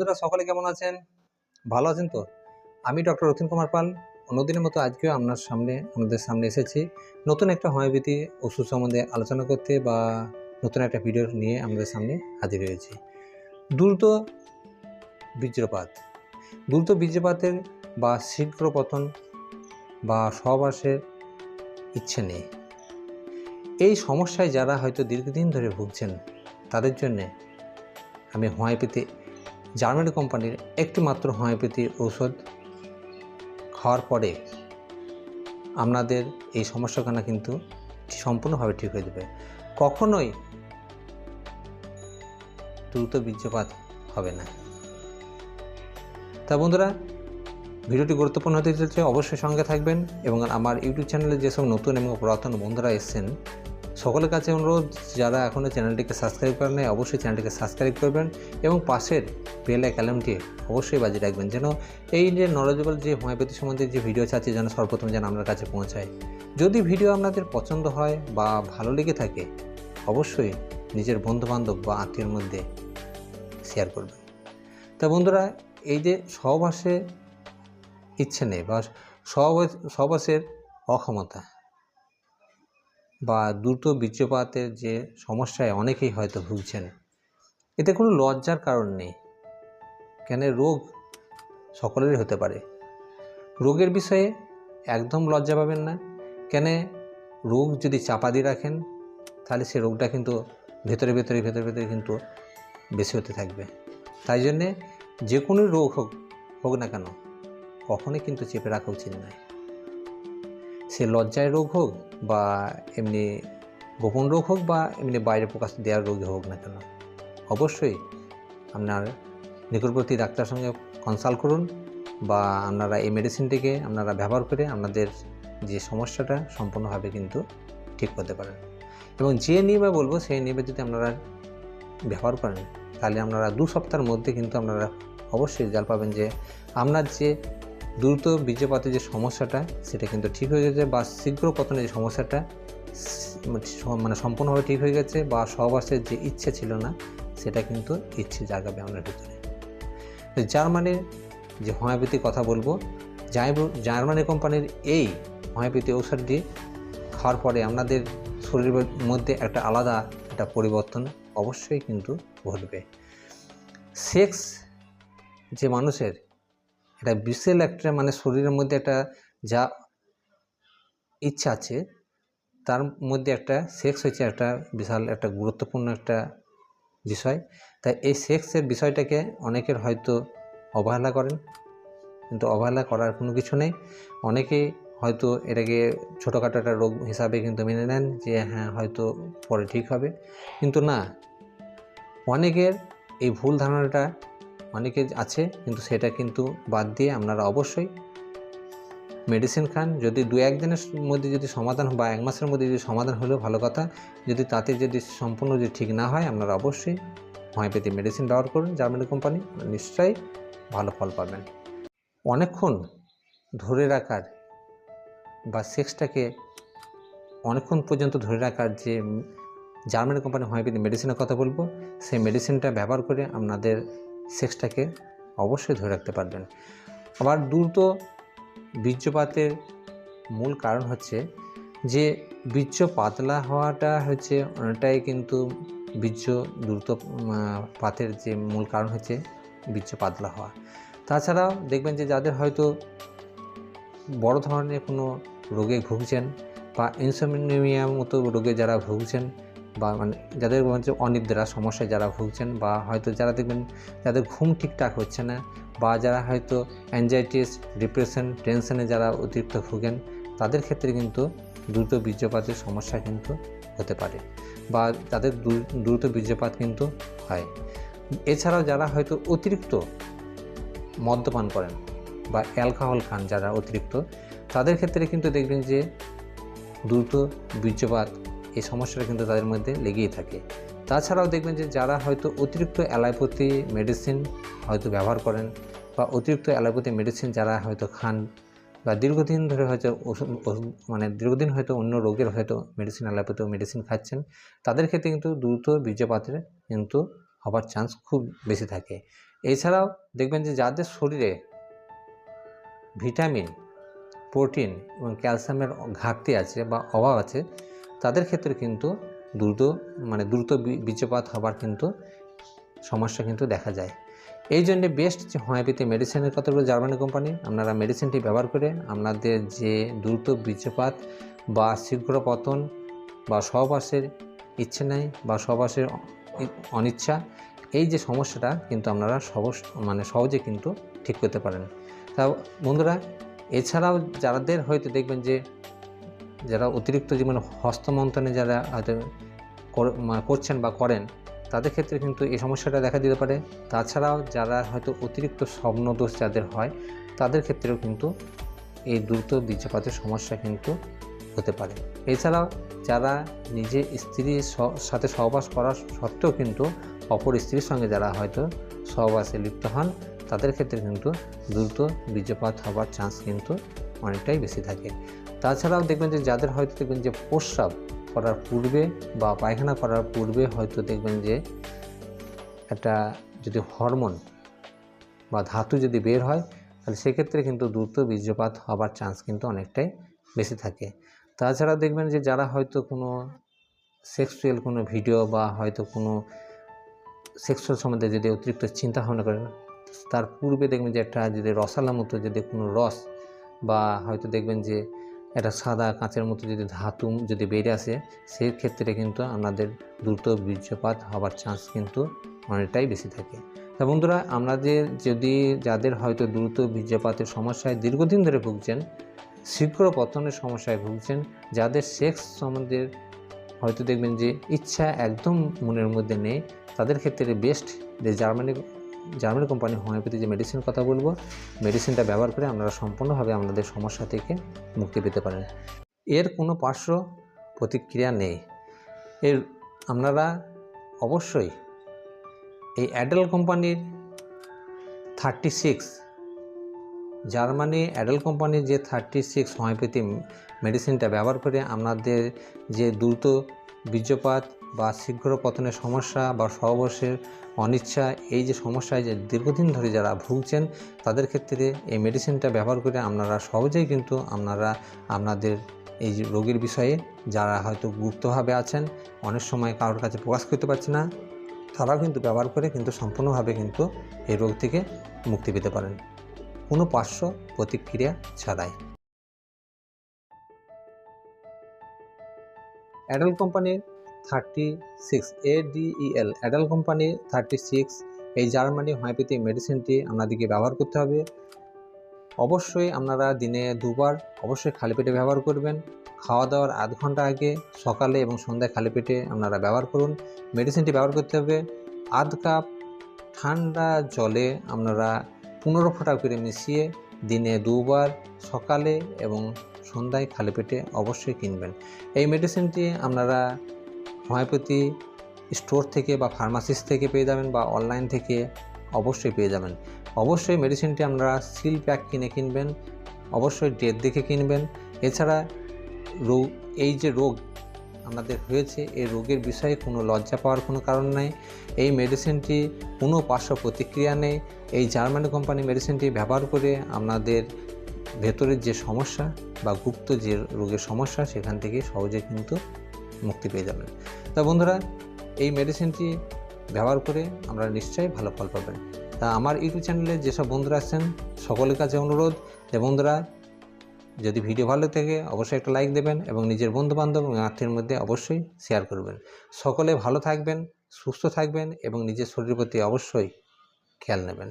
বন্ধুরা, সকলে কেমন আছেন? ভালো আছেন তো? আমি ডক্টর রতিন কুমার পাল। অন্যদিনের মতো আজকেও আপনার সামনে আমাদের সামনে এসেছি। নতুন একটা হোমিওপ্যাথি ওষুধ সম্বন্ধে আলোচনা করতে বা নতুন একটা ভিডিও নিয়ে আমাদের সামনে হাজির হয়েছি। দ্রুত বীজ্রপাত দ্রুত বীজ্রপাতের বা শীঘ্র পতন বা সহবাসের ইচ্ছে নেই। এই সমস্যায় যারা হয়তো দীর্ঘদিন ধরে ভুগছেন, তাদের জন্যে আমি হোমিওপ্যাথি জার্মানি কোম্পানির একটি মাত্র হোমিওপ্যাথি ঔষধ খাওয়ার পরে আপনাদের এই সমস্যাখানা কিন্তু সম্পূর্ণভাবে ঠিক হয়ে যাবে। কখনোই দ্রুত বীর্যপাত হবে না। তা বন্ধুরা, ভিডিওটি গুরুত্বপূর্ণ হতে চলছে, অবশ্যই সঙ্গে থাকবেন এবং আমার ইউটিউব চ্যানেলে যেসব নতুন এবং পুরাতন বন্ধুরা এসেছেন সকলের কাছে অনুরোধ, যারা এখনও চ্যানেলটিকে সাবস্ক্রাইব করেন নাই, অবশ্যই চ্যানেলটিকে সাবস্ক্রাইব করবেন এবং পাশের বেল আইকনটি অবশ্যই বাজিয়ে রাখবেন যেন এই যে নলেজেবল যে হোমিওপ্যাথি সম্বন্ধে যে ভিডিও চাচ্ছে যেন সর্বপ্রথম যেন আপনার কাছে পৌঁছায়। যদি ভিডিও আপনাদের পছন্দ হয় বা ভালো লেগে থাকে, অবশ্যই নিজের বন্ধুবান্ধব বা আত্মীয়ের মধ্যে শেয়ার করবেন। তা বন্ধুরা, এই যে সহবাসে ইচ্ছে নেই বা সহবাস, সহবাসের অক্ষমতা বা দ্রুত বীর্যপাতের যে সমস্যায় অনেকেই হয়তো ভুগছেন, এতে কোনো লজ্জার কারণ নেই। কেন? রোগ সকলেরই হতে পারে। রোগের বিষয়ে একদম লজ্জা পাবেন না। কেন? রোগ যদি চাপা দিয়ে রাখেন, তাহলে সে রোগটা কিন্তু ভেতরে ভেতরে ভেতরে ভেতরে কিন্তু বেশি হতে থাকবে। তাই জন্যে যে কোনো রোগ হোক হোক না কেন, কখনোই কিন্তু চেপে রাখা উচিত নয়। সে লজ্জায় রোগ হোক বা এমনি গোপন রোগ হোক বা এমনি বাইরে প্রকাশ দেওয়ার রোগী হোক না কেন, অবশ্যই আপনার নিকটবর্তী ডাক্তার সঙ্গে কনসাল্ট করুন বা আপনারা এই মেডিসিনটিকে আপনারা ব্যবহার করে আপনাদের যে সমস্যাটা সম্পূর্ণভাবে কিন্তু ঠিক করতে পারেন। এবং যে নিয়মে বলব, সেই নিয়মে যদি আপনারা ব্যবহার করেন, তাহলে আপনারা দু সপ্তাহের মধ্যে কিন্তু আপনারা অবশ্যই রেজাল্ট পাবেন যে আপনার যে দ্রুত বীর্যপাতের যে সমস্যাটা, সেটা কিন্তু ঠিক হয়ে গেছে বা শীঘ্র পতনের যে সমস্যাটা মানে সম্পূর্ণভাবে ঠিক হয়ে গেছে বা সহবাসের যে ইচ্ছে ছিল না, সেটা কিন্তু ইচ্ছে জাগাবে আপনার ভিতরে। জার্মানির যে হোমিওপ্যাথি কথা বলব জার্মানি কোম্পানির এই হোমিওপ্যাথি ঔষধটি খাওয়ার পরে আপনাদের শরীরের মধ্যে একটা আলাদা একটা পরিবর্তন অবশ্যই কিন্তু ঘটবে। সেক্স যে মানুষের এটা বিশেল একটা মানে শরীরের মধ্যে একটা যা ইচ্ছা আছে, তার মধ্যে একটা সেক্স হচ্ছে একটা বিশাল একটা গুরুত্বপূর্ণ একটা বিষয়। তাই এই সেক্সের বিষয়টাকে অনেকের হয়তো অবহেলা করেন, কিন্তু অবহেলা করার কোনো কিছু নেই। অনেকেই হয়তো এটাকে ছোটোখাটো একটা রোগ হিসাবে কিন্তু মেনে নেন যে হ্যাঁ হয়তো পরে ঠিক হবে। কিন্তু না, অনেকের এই ভুল ধারণাটা অনেকে আছে, কিন্তু সেটা কিন্তু বাদ দিয়ে আপনারা অবশ্যই মেডিসিন খান। যদি দু একদিনের মধ্যে যদি সমাধান বা এক মাসের মধ্যে যদি সমাধান হলেও ভালো কথা, যদি তাতে যদি সম্পূর্ণ যদি ঠিক না হয়, আপনারা অবশ্যই হোমিওপ্যাথি মেডিসিন ব্যবহার করুন জার্মানি কোম্পানি নিশ্চয়ই ভালো ফল পাবেন। অনেকক্ষণ ধরে রাখার বা সেক্সটাকে অনেকক্ষণ পর্যন্ত ধরে রাখার যে জার্মানি কোম্পানি হোমিওপ্যাথি মেডিসিনের কথা বলব, সেই মেডিসিনটা ব্যবহার করে আপনাদের সেক্সটাকে অবশ্যই ধরে রাখতে পারবেন। আবার দ্রুত বীর্যপাতের মূল কারণ হচ্ছে যে বীর্য পাতলা হওয়াটা হচ্ছে অনেকটাই কিন্তু বীর্য দ্রুত পাতের যে মূল কারণ হচ্ছে বীর্য পাতলা হওয়া। তাছাড়াও দেখবেন যে যাদের হয়তো বড় ধরনের কোনো রোগে ভুগছেন বা ইনসোমিনিয়ার মতো রোগে যারা ভুগছেন বা মানে যাদের হচ্ছে অনিদ্রা, সমস্যায় যারা ভুগছেন বা হয়তো যারা দেখবেন যাদের ঘুম ঠিকঠাক হচ্ছে না বা যারা হয়তো অ্যাংজাইটিস ডিপ্রেশন টেনশনে যারা অতিরিক্ত ভুগেন, তাদের ক্ষেত্রে কিন্তু দ্রুত বীর্যপাতের সমস্যা কিন্তু হতে পারে বা তাদের দ্রুত বীর্যপাত কিন্তু হয়। এছাড়াও যারা হয়তো অতিরিক্ত মদ্যপান করেন বা অ্যালকোহল খান যারা অতিরিক্ত, তাদের ক্ষেত্রে কিন্তু দেখবেন যে দ্রুত বীর্যপাত এই সমস্যাটা কিন্তু তাদের মধ্যে লেগেই থাকে। তাছাড়াও দেখবেন যে যারা হয়তো অতিরিক্ত অ্যালোপ্যাথি মেডিসিন হয়তো ব্যবহার করেন বা অতিরিক্ত অ্যালোপ্যাথি মেডিসিন যারা হয়তো খান বা দীর্ঘদিন ধরে হয়তো মানে দীর্ঘদিন হয়তো অন্য রোগের হয়তো মেডিসিন অ্যালোপ্যাথি মেডিসিন খাচ্ছেন, তাদের ক্ষেত্রে কিন্তু দ্রুত বীর্যপাতের কিন্তু হবার চান্স খুব বেশি থাকে। এছাড়াও দেখবেন যে যাদের শরীরে ভিটামিন প্রোটিন এবং ক্যালসিয়ামের ঘাটতি আছে বা অভাব আছে তাদের ক্ষেত্রে কিন্তু দ্রুত মানে দ্রুত বী- বীর্যপাত হবার কিন্তু সমস্যা কিন্তু দেখা যায়। এই জন্যে বেস্ট যে হোমিওপ্যাথি মেডিসিনের কথা বলে জার্মানি কোম্পানি আপনারা মেডিসিনটি ব্যবহার করে আপনাদের যে দ্রুত বীর্যপাত বা শীঘ্র পতন বা সহবাসের ইচ্ছে নেই বা সহবাসের অনিচ্ছা, এই যে সমস্যাটা কিন্তু আপনারা সহজ মানে সহজে কিন্তু ঠিক করতে পারেন। তা বন্ধুরা, এছাড়াও যাদের হয়তো দেখবেন যে যারা অতিরিক্ত জীবন হস্তমন্থনে যারা হয়তো কর- করছেন বা করেন, তাদের ক্ষেত্রে কিন্তু এই সমস্যাটা দেখা দিতে পারে। তাছাড়াও যারা হয়তো অতিরিক্ত স্বপ্নদোষ যাদের হয়, তাদের ক্ষেত্রেও কিন্তু এই দ্রুত বীর্যপাতের সমস্যা কিন্তু হতে পারে। এছাড়াও যারা নিজে স্ত্রীর সাথে সহবাস করার সত্ত্বেও কিন্তু অপর স্ত্রীর সঙ্গে যারা হয়তো সহবাসে লিপ্ত হন, তাদের ক্ষেত্রে কিন্তু দ্রুত বীর্যপাত হওয়ার চান্স কিন্তু অনেকটাই বেশি থাকে। তাছাড়াও দেখবেন যে যাদের হয়তো দেখবেন যে প্রস্রাব করার পূর্বে বা পায়খানা করার পূর্বে হয়তো দেখবেন যে একটা যদি হরমোন বা ধাতু যদি বের হয়, তাহলে সেক্ষেত্রে কিন্তু দ্রুত বীর্যপাত হবার চান্স কিন্তু অনেকটাই বেশি থাকে। তাছাড়া দেখবেন যে যারা হয়তো কোনো সেক্সুয়াল কোনো ভিডিও বা হয়তো কোনো সেক্সুয়াল সম্বন্ধে যদি অতিরিক্ত চিন্তা ভাবনা করেন তার পূর্বে দেখবেন যে একটা যদি রসালা মতো যদি কোনো রস বা হয়তো দেখবেন যে একটা সাদা কাঁচের মতো যদি ধাতু যদি বেড়ে আসে, সেই ক্ষেত্রে কিন্তু আপনাদের দ্রুত বীর্যপাত হবার চান্স কিন্তু অনেকটাই বেশি থাকে। তা বন্ধুরা আপনাদের যদি যাদের হয়তো দ্রুত বীর্যপাতের সমস্যায় দীর্ঘদিন ধরে ভুগছেন, শীঘ্র পতনের সমস্যায় ভুগছেন, যাদের সেক্স সম্বন্ধে হয়তো দেখবেন যে ইচ্ছা একদম মনের মধ্যে নেই, তাদের ক্ষেত্রে বেস্ট যে জার্মানি জার্মানি কোম্পানি হোমিওপ্যাথি যে মেডিসিন কথা বলব মেডিসিনটা ব্যবহার করে আপনারা সম্পূর্ণভাবে আপনাদের সমস্যা থেকে মুক্তি পেতে পারেন। এর কোনো পার্শ্ব প্রতিক্রিয়া নেই। এর আপনারা অবশ্যই এই অ্যাডেল কোম্পানির থার্টি সিক্স জার্মানি অ্যাডেল কোম্পানির যে থার্টি সিক্স হোমিওপ্যাথি মেডিসিনটা ব্যবহার করে আপনাদের যে দ্রুত বীর্যপাত বা শীঘ্র পতনের সমস্যা বা সহবশের অনিচ্ছা, এই যে সমস্যায় যে দীর্ঘদিন ধরে যারা ভুগছেন, তাদের ক্ষেত্রে এই মেডিসিনটা ব্যবহার করে আপনারা সহজেই কিন্তু আপনারা আপনাদের এই রোগের বিষয়ে যারা হয়তো গুপ্তভাবে আছেন, অনেক সময় কারোর কাছে প্রকাশ করতে পারছে না, তারাও কিন্তু ব্যবহার করে কিন্তু সম্পূর্ণভাবে কিন্তু এই রোগ থেকে মুক্তি পেতে পারেন। কোনো পার্শ্ব প্রতিক্রিয়া ছাড়াই। অ্যাডাল কোম্পানির থার্টি সিক্স এডিইএল অ্যাডাল কোম্পানির থার্টি সিক্স, এই জার্মানি হোমিওপ্যাথি মেডিসিনটি আপনাদেরকে ব্যবহার করতে হবে। অবশ্যই আপনারা দিনে দুবার অবশ্যই খালি পেটে ব্যবহার করবেন। খাওয়া দাওয়ার আধ ঘণ্টা আগে সকালে এবং সন্ধ্যায় খালি পেটে আপনারা ব্যবহার করুন। মেডিসিনটি ব্যবহার করতে হবে। আধ কাপ ঠান্ডা জলে আপনারা পনেরো ফোঁটা করে মিশিয়ে দিনে দুবার সকালে এবং সন্ধ্যায় খালি পেটে অবশ্যই কিনবেন। এই মেডিসিনটি আপনারা হোমিওপ্যাথি স্টোর থেকে বা ফার্মাসিস্ট থেকে পেয়ে যাবেন বা অনলাইন থেকে অবশ্যই পেয়ে যাবেন। অবশ্যই মেডিসিনটি আপনারা সিল প্যাক কিনে কিনবেন, অবশ্যই ডেট দেখে কিনবেন। এছাড়া রোগ এই যে রোগ আমাদের হয়েছে, এই রোগের বিষয়ে কোনো লজ্জা পাওয়ার কোনো কারণ নাই। এই মেডিসিনটি কোনো পার্শ্ব প্রতিক্রিয়া নেই। এই জার্মানি কোম্পানি মেডিসিনটি ব্যবহার করে আমাদের ভেতরের যে সমস্যা বা গুপ্ত যে রোগের সমস্যা, সেখান থেকে সহজে কিন্তু মুক্তি পেয়ে যাবেন। তা বন্ধুরা, এই মেডিসিনটি ব্যবহার করে আমরা নিশ্চয়ই ভালো ফল পাবেন। তা আমার ইউটিউব চ্যানেলে যেসব বন্ধুরা আছেন, সকলের কাছে অনুরোধ যে বন্ধুরা, যদি ভিডিও ভালো থাকে, অবশ্যই একটা লাইক দেবেন এবং নিজের বন্ধুবান্ধব এবং আত্মীয়ের মধ্যে অবশ্যই শেয়ার করবেন। সকলে ভালো থাকবেন, সুস্থ থাকবেন এবং নিজের শরীরের প্রতি অবশ্যই খেয়াল নেবেন।